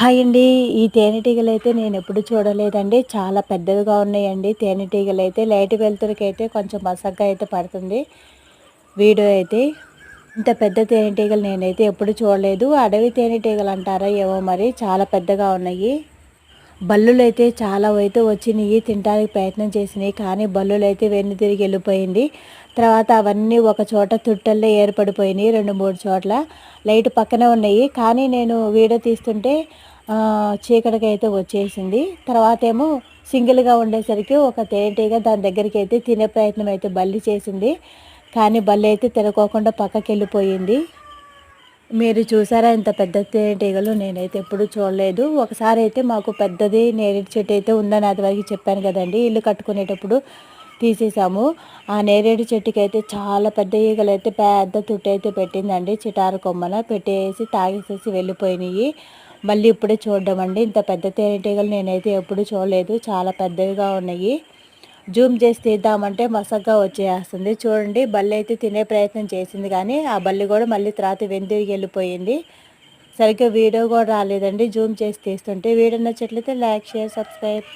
Hi అండి. ఈ తేనెటీగలు అయితే నేను ఎప్పుడు చూడలేదండి. చాలా పెద్దవిగా ఉన్నాయండి. తేనెటీగలు అయితే లైట్ వెలుతురికి కొంచెం మసగ్గా అయితే పడుతుంది వీడియో అయితే. ఇంత పెద్ద తేనెటీగలు నేనైతే ఎప్పుడు చూడలేదు. అడవి తేనెటీగలు అంటారా ఏమో మరి. చాలా పెద్దగా ఉన్నాయి. బల్లులైతే చాలా అయితే వచ్చినాయి తినడానికి ప్రయత్నం చేసినాయి కానీ బల్లులైతే వెన్ను తిరిగి వెళ్ళిపోయింది. తర్వాత అవన్నీ ఒక చోట తుట్టల్లో ఏర్పడిపోయినాయి రెండు మూడు చోట్ల లైట్ పక్కనే ఉన్నాయి. కానీ నేను వీడియో తీస్తుంటే చీకటికి అయితే వచ్చేసింది. తర్వాత ఏమో సింగిల్గా ఉండేసరికి ఒక తేనెటీగ దాని దగ్గరికి అయితే తినే ప్రయత్నం అయితే బల్లి చేసింది. కానీ బల్లి అయితే తినకోకుండా పక్కకి వెళ్ళిపోయింది మీరు చూసారా ఇంత పెద్ద తేనెటీగలు నేనైతే ఎప్పుడు చూడలేదు. ఒకసారి అయితే మాకు పెద్దది నేరేడు చెట్టు అయితే ఉందని అది వరకు చెప్పాను కదండి. ఇల్లు కట్టుకునేటప్పుడు తీసేసాము. ఆ నేరేడు చెట్టుకి అయితే చాలా పెద్ద ఈగలు అయితే పెద్ద తుట్టు అయితే పెట్టిందండి. చిటారు కొమ్మన పెట్టేసి తాగేసేసి వెళ్ళిపోయినాయి. మళ్ళీ ఇప్పుడే చూడడం అండి. ఇంత పెద్ద తేనెటీగలు నేనైతే ఎప్పుడు చూడలేదు. చాలా పెద్దవిగా ఉన్నాయి. జూమ్ చేసి తీద్దామంటే మసగ్గా వచ్చేస్తుంది. చూడండి బల్లి అయితే తినే ప్రయత్నం చేసింది కానీ ఆ బల్లి కూడా మళ్ళీ తర్వాత వెందిరిగి వెళ్ళిపోయింది. సరిగ్గా వీడియో కూడా రాలేదండి జూమ్ చేసి తీస్తుంటే. వీడియో నచ్చట్లయితే లైక్ షేర్ సబ్స్క్రైబ్.